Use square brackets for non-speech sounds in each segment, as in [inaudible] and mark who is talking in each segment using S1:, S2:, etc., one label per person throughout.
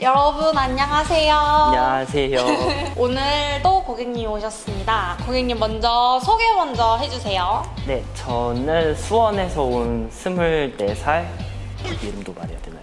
S1: 여러분 안녕하세요.
S2: 안녕하세요.
S1: 오늘 또 고객님 오셨습니다. 고객님 먼저 소개 먼저 해주세요.
S2: 네, 저는 수원에서 온 24살 이름도 말해야 되나요?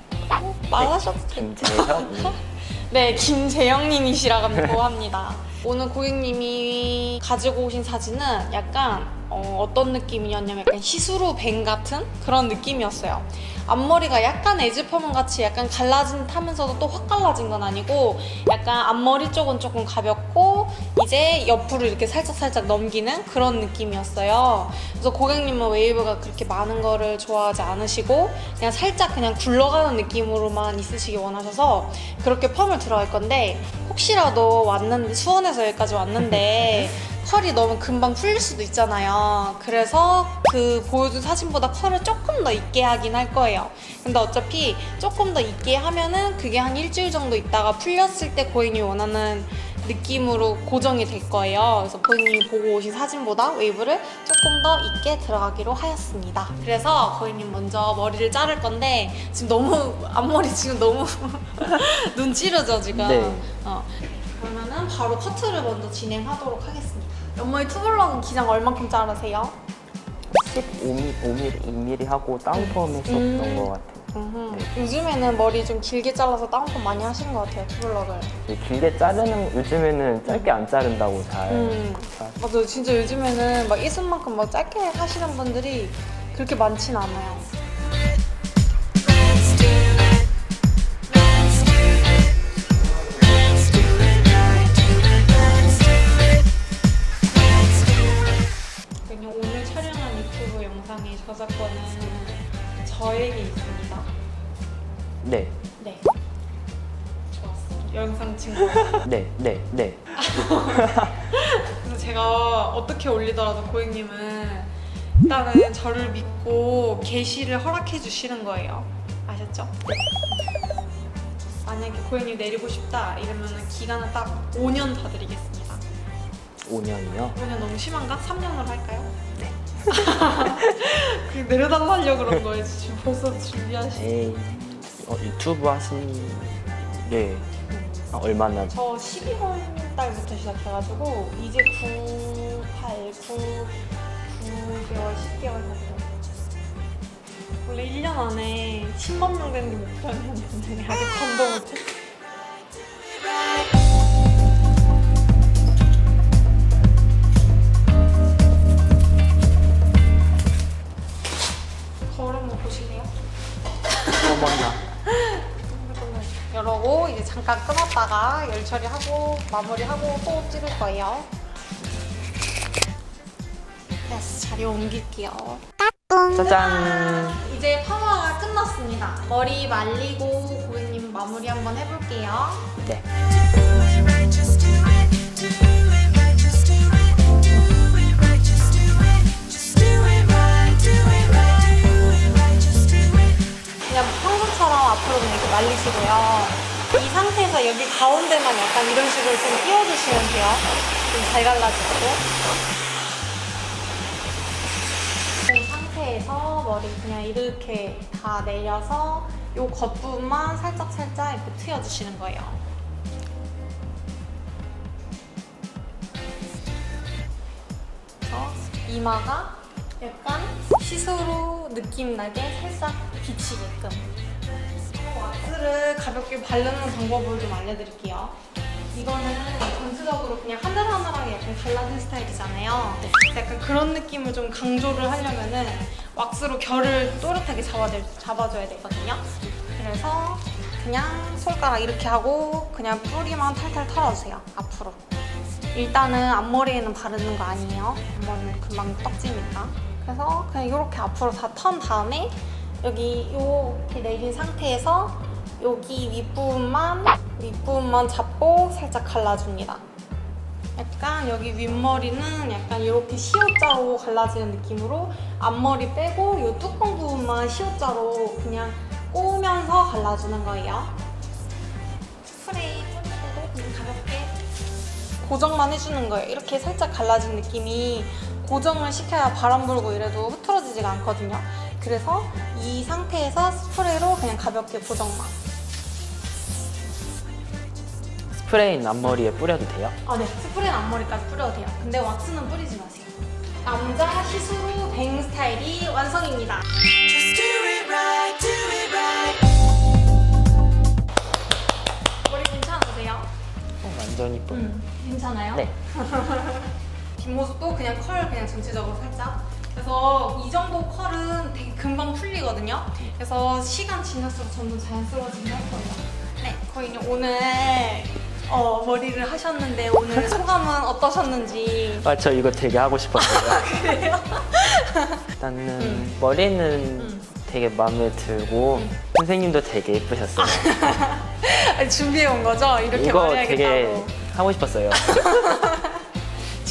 S1: 말하셔도 돼요.
S2: 김재형. [laughs]
S1: 네, 김재영님이시라고 합니다. 오늘 고객님이 가지고 오신 사진은 약간 어, 떤 느낌이었냐면 약간 시스루 뱅 같은 그런 느낌이었어요. 앞머리가 약간 에즈퍼먼 같이 약간 갈라진 타면서도 또 확 갈라진 건 아니고 약간 앞머리 쪽은 조금 가볍고 이제 옆으로 이렇게 살짝살짝 넘기는 그런 느낌이었어요. 그래서 고객님은 웨이브가 그렇게 많은 거를 좋아하지 않으시고 그냥 살짝 그냥 굴러가는 느낌으로만 있으시기 원하셔서 그렇게 펌을 들어갈 건데 혹시라도 왔는데 수원에서 여기까지 왔는데 [laughs] 컬이 너무 금방 풀릴 수도 있잖아요. 그래서 그 보여준 사진보다 컬을 조금 더 있게 하긴 할 거예요. 근데 어차피 조금 더 있게 하면은 그게 한 일주일 정도 있다가 풀렸을 때 고객님이 원하는 느낌으로 고정이 될 거예요. 그래서 고객님이 보고 오신 사진보다 웨이브를 조금 더 있게 들어가기로 하였습니다. 그래서 고객님 먼저 머리를 자를 건데 지금 너무 앞머리 지금 너무 [laughs] 눈 찌르죠 지금.
S2: 네.
S1: 어. 그러면은 바로 커트를 먼저 진행하도록 하겠습니다. 옆머리 투블럭은 기장 얼만큼 자르세요?
S2: 15mm, 5mm, 2mm 하고 다운펌 했었던
S1: 음.
S2: 것 같아요.
S1: 음흠.
S2: 네.
S1: 요즘에는 머리 좀 길게 잘라서 다운펌 많이 하시는 것 같아요 투블럭을.
S2: 길게 자르는, 요즘에는 짧게 안 자른다고 잘.
S1: 음.
S2: 잘-
S1: 맞아요. 진짜 요즘에는 막 이순만큼 막 짧게 하시는 분들이 그렇게 많진 않아요. 영상의 저작권은 저에게 있습니다.
S2: 네,
S1: 네. 좋았어. 영상 친구. [laughs]
S2: 네, 네, 네.
S1: 그래서 제가 어떻게 올리더라도 고객님은 일단은 저를 믿고 게시를 허락해 주시는 거예요. 아셨죠? 만약에 고객님 내리고 싶다 이러면 기간은 딱 5년 더 드리겠습니다.
S2: 5년이요?
S1: 5년 너무 심한가? 3년으로 할까요? 네. 그 내려달라 하려고 그런 거예요. 지금 벌써 준비하시.
S2: 에이, 어, 유튜브 하신 게 아, 얼마나
S1: 저 12월 달부터 시작해가지고 이제 9, 8, 9, 9개월, 10개월 정도. 원래 1년 안에 10만 명 되는 게 목표였는데 아직 반도 못했어. 이제 잠깐 끊었다가 열 처리하고 마무리하고 또 찌를 거예요. 됐어, 자리 옮길게요.
S2: 짜잔.
S1: 이제 파마가 끝났습니다. 머리 말리고 고객님 마무리 한번 해볼게요.
S2: 네.
S1: 여기 가운데만 약간 이런 식으로 좀 띄워주시면 돼요. 좀 잘 갈라지고. 이 상태에서 머리 그냥 이렇게 다 내려서 이 겉부분만 살짝살짝 이렇게 트여주시는 거예요. 이마가 약간 시스루 느낌 나게 살짝 비치게끔 가볍게 바르는 방법을 좀 알려드릴게요. 이거는 전체적으로 그냥 하늘하늘하게 약간 갈라진 스타일이잖아요. 그래서 약간 그런 느낌을 좀 강조를 하려면은 왁스로 결을 또렷하게 잡아줄, 잡아줘야 되거든요. 그래서 그냥 손가락 이렇게 하고 그냥 뿌리만 탈탈 털어주세요 앞으로. 일단은 앞머리에는 바르는 거 아니에요. 앞머리는 금방 떡지니까. 그래서 그냥 이렇게 앞으로 다 턴 다음에 여기 이렇게 내린 상태에서 여기 윗부분만 윗부분만 잡고 살짝 갈라줍니다. 약간 여기 윗머리는 약간 이렇게 시옷자로 갈라지는 느낌으로 앞머리 빼고 이 뚜껑 부분만 시옷자로 그냥 꼬우면서 갈라주는 거예요. 스프레이 뿌리고 그냥 가볍게 고정만 해주는 거예요. 이렇게 살짝 갈라진 느낌이 고정을 시켜야 바람 불고 이래도 흐트러지지가 않거든요. 그래서 이 상태에서 스프레이로 그냥 가볍게 고정만.
S2: 스프레이는 앞머리에 뿌려도 돼요?
S1: 아, 네. 스프레이는 앞머리까지 뿌려도 돼요. 근데 왁스는 뿌리지 마세요. 남자 시스루 뱅 스타일이 완성입니다.
S3: Just do it right, do it right.
S1: 머리 괜찮으세요?
S2: 어, 완전 이뻐요.
S1: 음, 괜찮아요?
S2: 네. [laughs]
S1: 뒷모습도 그냥 컬 그냥 전체적으로 살짝. 그래서 이 정도 컬은 되게 금방 풀리거든요. 그래서 시간 지날수록 점점 자연스러워지긴 할 거예요. 네, 고객님 오늘 어, 머리를 하셨는데 오늘 소감은 어떠셨는지. [laughs]
S2: 아, 저 이거 되게 하고 싶었어요.
S1: 그래요? [laughs]
S2: 일단은
S1: 음.
S2: 머리는
S1: 음.
S2: 되게 마음에 들고 선생님도 되게 예쁘셨어요. [laughs]
S1: 준비해 온 거죠? 이렇게
S2: 이거
S1: 말해야겠다고.
S2: 되게 하고 싶었어요.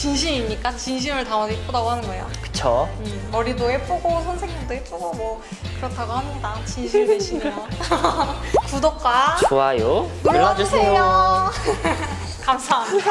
S1: 진심입니까? 진심을 담아서 예쁘다고 하는 거예요.
S2: 그쵸?
S1: 음, 머리도 예쁘고 선생님도 예쁘고 뭐 그렇다고 합니다. 진실 되시네요. [laughs] 구독과
S2: 좋아요
S1: 눌러주세요.
S2: 눌러주세요. [laughs]
S1: 감사합니다.